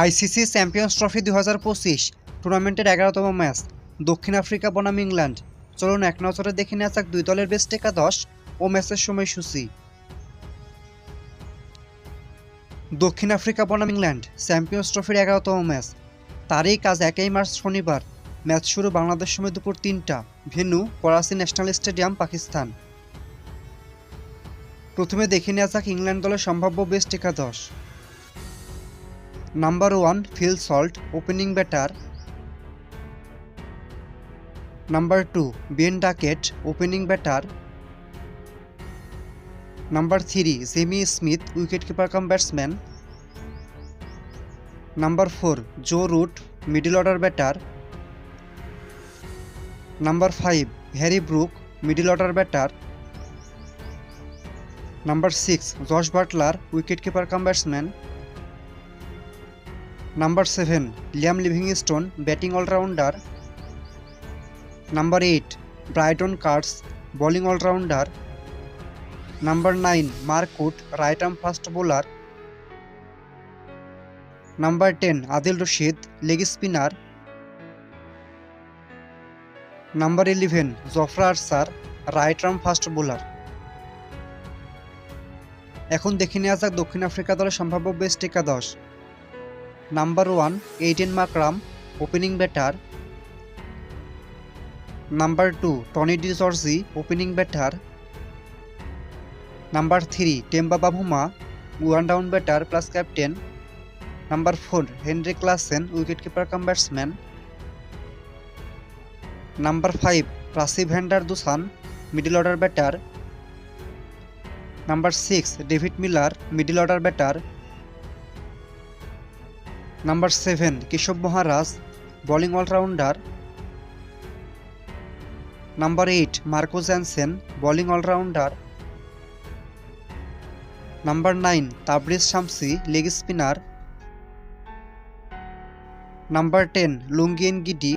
ICC champions trophy দু হাজার পঁচিশ, টুর্নামেন্টের এগারোতম ম্যাচ, দক্ষিণ আফ্রিকা, বনাম, ইংল্যান্ড। চলুন এক নজরে দেখে নেওয়া যাক দুই দলের বেস্ট একাদশ ও ম্যাচের সময়সূচি। দক্ষিণ আফ্রিকা, বনাম, ইংল্যান্ড, চ্যাম্পিয়ন্স ট্রফির এগারোতম ম্যাচ। তারই কাজ একই মার্চ, শনিবার। ম্যাচ শুরু বাংলাদেশ সময় দুপুর তিনটা। Venue, Karachi national stadium, Pakistan. প্রথমে দেখে নেওয়া যাক ইংল্যান্ড দলের সম্ভাব্য বেস্ট একাদশ। Number one Phil Salt opening batter number two Ben Duckett opening batter number three Jamie Smith wicket keeper cum batsman number four Joe Root middle order batter number five Harry Brook middle order batter number six Jos Buttler wicket keeper cum batsman number seven, Liam Livingstone batting allrounder. Number eight, Brydon Carse bowling allrounder. Number nine Mark Wood right arm fast bowler. Number ten, Adil Rashid, leg spinner. Number eleven, Jofra Archer, right arm fast bowler. এখন দেখে নেওয়া যাক দক্ষিণ Africa দলের সম্ভাব্য best একাদশ। Number one, Aiden Markram opening batter. Number two, Tony de Zorzi, opening batter. Number three Temba Bavuma one down batter plus captain. Number four Heinrich Klaasen wicket keeper cum batsman. Number five, Rassie van der Dussen, middle order batter. Number six, David Miller, middle order batter. Number seven, Keshav Maharaj, bowling allrounder. Number eight, Marco Jansen, bowling allrounder. Number nine, Tabraiz Shamsi, leg spinner. Number ten, Lungi গিডি।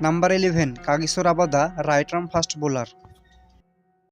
Number eleven Kagiso Rabada right arm fast bowler.